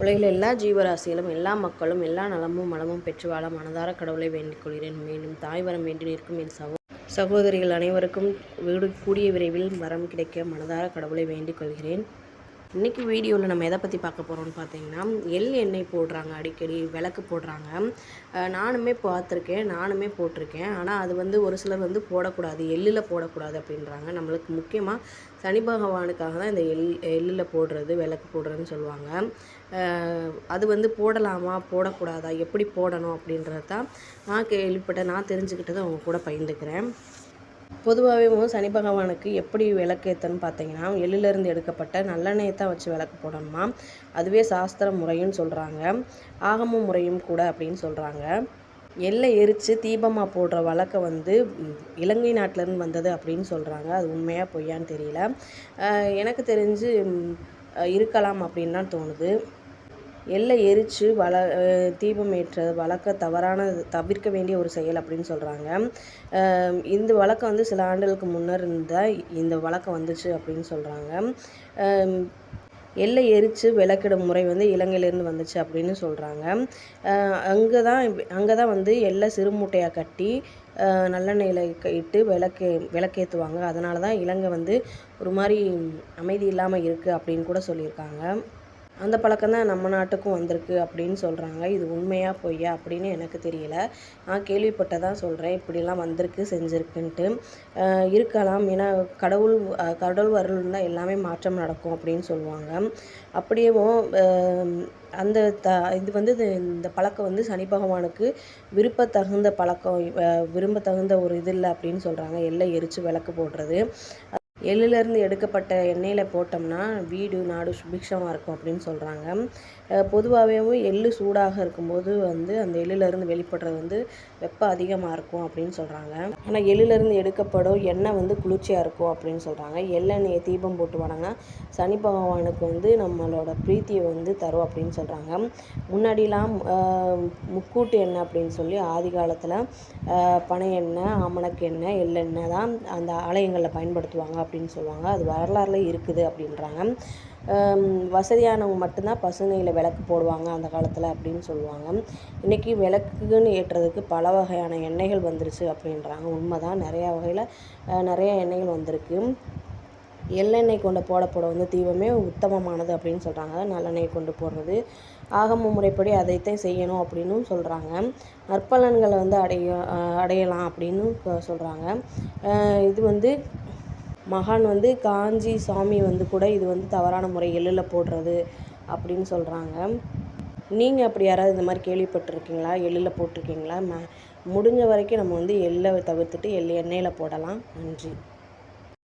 உலகில் எல்லா ஜீவராசிகளும் எல்லா மக்களும் எல்லா நலமும் மனமும் பெற்று வாழ மனதார கடவுளை வேண்டிக் கொள்கிறேன். மேலும் தாய் வரம் வேண்டி நிற்கும் என் சகோ சகோதரிகள் அனைவருக்கும் வீடு கூடிய விரைவில் வரம் கிடைக்க மனதார கடவுளை வேண்டிக் கொள்கிறேன். இன்றைக்கி வீடியோவில் நம்ம எதை பற்றி பார்க்க போகிறோம்னு பார்த்தீங்கன்னா எள் எண்ணெய் போடுறாங்க அடிக்கடி விளக்கு போடுறாங்க. நானுமே பார்த்துருக்கேன் நானுமே போட்டிருக்கேன். ஆனால் அது வந்து ஒரு சிலர் வந்து போடக்கூடாது எள்ளில் போடக்கூடாது அப்படின்றாங்க. நம்மளுக்கு முக்கியமாக சனி பகவானுக்காக தான் இந்த எள் எள்ளில் போடுறது விளக்கு போடுறதுன்னு சொல்லுவாங்க. அது வந்து போடலாமா போடக்கூடாதா எப்படி போடணும் அப்படின்றது தான் நான் கேள்விப்பட்டேன். நான் தெரிஞ்சுக்கிட்டதை அவங்க கூட பகிர்ந்துக்கிறேன். பொதுவாகவே சனி பகவானுக்கு எப்படி விளக்கேற்றன்னு பார்த்தீங்கன்னா எள்ளிலிருந்து எடுக்கப்பட்ட நல்லெண்ணெயை தான் வச்சு விளக்கு போடணுமா? அதுவே சாஸ்திர முறைன்னு சொல்கிறாங்க ஆகம முறையும் கூட அப்படின்னு சொல்கிறாங்க எள்ளை எரித்து தீபமாக போடுற வழக்கம் வந்து இலங்கை நாட்டிலேருந்து வந்தது அப்படின்னு சொல்கிறாங்க அது உண்மையாக பொய்யான்னு தெரியல. எனக்கு தெரிஞ்சு இருக்கலாம் அப்படின்னு தான் தோணுது. எள்ளை எரித்து வள தீபம் ஏற்ற வழக்க தவறான தவிர்க்க வேண்டிய ஒரு செயல் அப்படின்னு சொல்கிறாங்க இந்த வழக்கம் வந்து சில ஆண்டுகளுக்கு முன்னர் இருந்தால் இந்த வழக்கம் வந்துச்சு அப்படின்னு சொல்கிறாங்க எல்லை எரித்து விளக்கிடும் முறை வந்து இலங்கையிலேருந்து வந்துச்சு அப்படின்னு சொல்கிறாங்க அங்கே தான் அங்கே தான் வந்து எள்ளை சிறுமூட்டையாக கட்டி நல்லெண்ணெயில் க- இட்டு விளக்கு விளக்கேற்றுவாங்க அதனால தான் இலங்கை வந்து ஒரு மாதிரி அமைதி இல்லாமல் இருக்குது அப்படின்னு கூட சொல்லியிருக்காங்க. அந்த பழக்கம் தான் நம்ம நாட்டுக்கும் வந்திருக்கு அப்படின்னு சொல்கிறாங்க இது உண்மையா பொய்யா அப்படின்னு எனக்கு தெரியல. நான் கேள்விப்பட்டதான் சொல்கிறேன் இப்படிலாம் வந்திருக்கு செஞ்சுருக்குன்ட்டு. இருக்கலாம். ஏன்னா கடவுள் கடவுள் அருள் இருந்தால் எல்லாமே மாற்றம் நடக்கும் அப்படின்னு சொல்லுவாங்க. அப்படியேவும் அந்த த இது வந்து இது- இந்த பழக்கம் வந்து சனி பகவானுக்கு விருப்பத்தகுந்த பழக்கம் விரும்ப விரும்பத்தகுந்த ஒரு இது இல்லை அப்படின்னு சொல்கிறாங்க எல்லை எரித்து விளக்கு போடுறது. எள்ளுலேருந்து எடுக்கப்பட்ட எண்ணெயில் போட்டோம்னா வீடு நாடு சுபிக்ஷமாக இருக்கும் அப்படின்னு சொல்கிறாங்க பொதுவாகவே எள்ளு சூடாக இருக்கும்போது வந்து அந்த எள்ளுலேருந்து வெளிப்படுறது வந்து வெப்பம் அதிகமாக இருக்கும் அப்படின்னு சொல்கிறாங்க ஆனால் எள்ளுலேருந்து எடுக்கப்படும் எண்ணெய் வந்து குளிர்ச்சியாக இருக்கும் அப்படின்னு சொல்கிறாங்க எள்ளெண்ணெயை தீபம் போட்டு வணங்கினா சனி பகவானுக்கு வந்து நம்மளோட பிரீத்தியை வந்து தரும் அப்படின்னு சொல்கிறாங்க முன்னாடிலாம் முக்கூட்டு எண்ணெய் அப்படின்னு சொல்லி ஆதி காலத்தில் பனை எண்ணெய் ஆமணக்கு எண்ணெய் எள்ளெண்ணெய் தான் அந்த ஆலயங்களில் பயன்படுத்துவாங்க. அப்படின்னு சொல்லுவாங்க. அது வரலாறுல இருக்குது அப்படின்றாங்க. வசதியானவங்க மட்டும்தான் பசுனையில் விளக்கு போடுவாங்க அந்த காலத்தில் அப்படின்னு சொல்லுவாங்க. இன்றைக்கி விளக்குன்னு ஏற்றுறதுக்கு பல வகையான எண்ணெய்கள் வந்துருச்சு அப்படின்றாங்க. உண்மை தான் நிறையா வகையில் நிறைய எண்ணெய்கள் வந்திருக்கு. எள்ளெண்ணெய் கொண்டு போடப்பட வந்து தீபமே உத்தமமானது அப்படின்னு சொல்கிறாங்க நல்லெண்ணெய் கொண்டு போடுறது. ஆகம முறைப்படி அதைத்தான் செய்யணும் அப்படின்னும் சொல்கிறாங்க நற்பலன்களை வந்து அடைய அடையலாம் அப்படின்னு சொல்கிறாங்க இது வந்து மகான் வந்து காஞ்சி சாமி வந்து கூட இது வந்து தவறான முறை எள்ளில் போடுறது அப்படின்னு சொல்கிறாங்க நீங்கள் அப்படி யாராவது இந்த மாதிரி கேள்விப்பட்டிருக்கீங்களா? எள்ளில் போட்டிருக்கீங்களா? ம முடிஞ்ச வரைக்கும் நம்ம வந்து எள்ளை தவிர்த்துட்டு எள் எண்ணெயில் போடலாம். நன்றி.